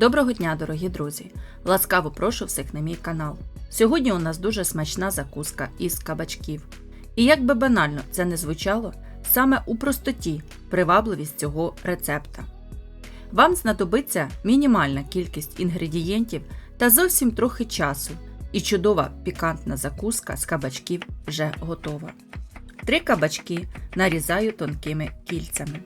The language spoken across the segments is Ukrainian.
Доброго дня, дорогі друзі! Ласкаво прошу всіх на мій канал. Сьогодні у нас дуже смачна закуска із кабачків. І як би банально це не звучало, саме у простоті привабливість цього рецепта. Вам знадобиться мінімальна кількість інгредієнтів та зовсім трохи часу, і чудова пікантна закуска з кабачків вже готова. Три кабачки нарізаю тонкими кільцями.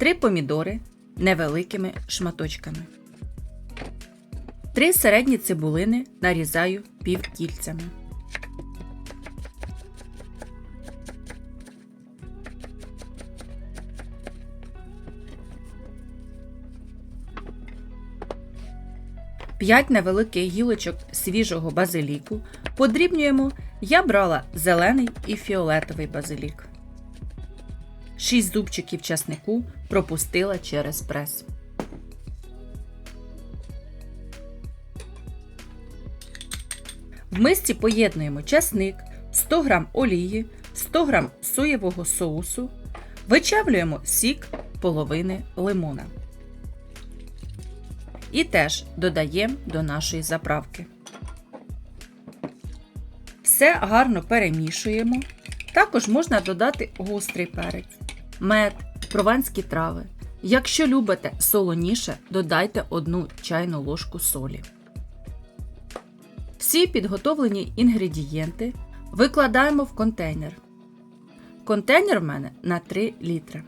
Три помідори невеликими шматочками. Три середні цибулини нарізаю півкільцями. П'ять невеликих гілочок свіжого базиліку подрібнюємо. Я брала зелений і фіолетовий базилік. 6 зубчиків часнику пропустила через прес. В мисці поєднуємо часник, 100 г олії, 100 г соєвого соусу, вичавлюємо сік половини лимона. І теж додаємо до нашої заправки. Все гарно перемішуємо. Також можна додати гострий перець, мед, прованські трави. Якщо любите солоніше, додайте одну чайну ложку солі. Всі підготовлені інгредієнти викладаємо в контейнер. Контейнер в мене на 3 літри.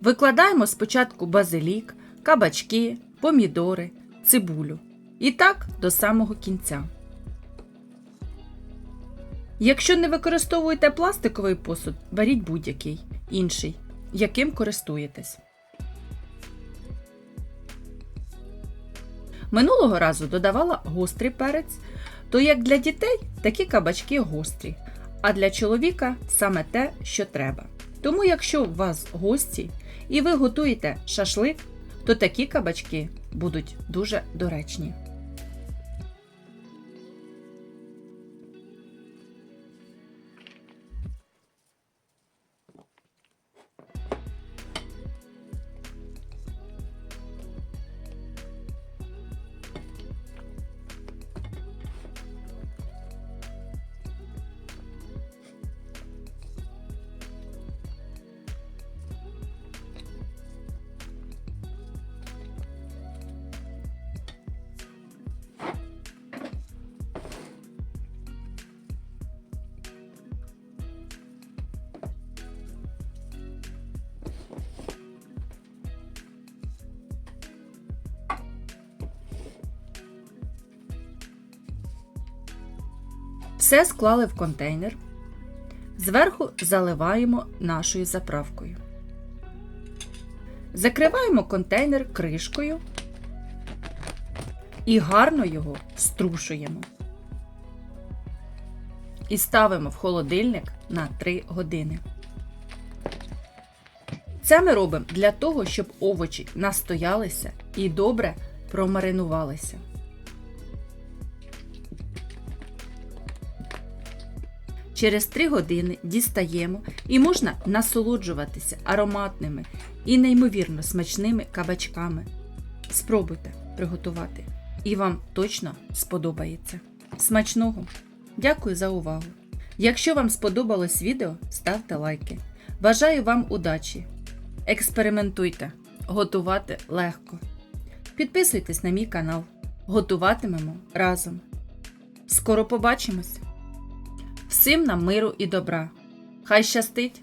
Викладаємо спочатку базилік, кабачки, помідори, цибулю. І так до самого кінця. Якщо не використовуєте пластиковий посуд, беріть будь-який інший, яким користуєтесь. Минулого разу додавала гострий перець, то як для дітей такі кабачки гострі, а для чоловіка саме те, що треба. Тому, якщо у вас гості і ви готуєте шашлик, то такі кабачки будуть дуже доречні. Все склали в контейнер. Зверху заливаємо нашою заправкою. Закриваємо контейнер кришкою і гарно його струшуємо. І ставимо в холодильник на 3 години. Це ми робимо для того, щоб овочі настоялися і добре промаринувалися. Через 3 години дістаємо і можна насолоджуватися ароматними і неймовірно смачними кабачками. Спробуйте приготувати, і вам точно сподобається. Смачного! Дякую за увагу! Якщо вам сподобалось відео, ставте лайки. Бажаю вам удачі! Експериментуйте! Готувати легко. Підписуйтесь на мій канал. Готуватимемо разом. Скоро побачимось! Всім нам миру і добра. Хай щастить!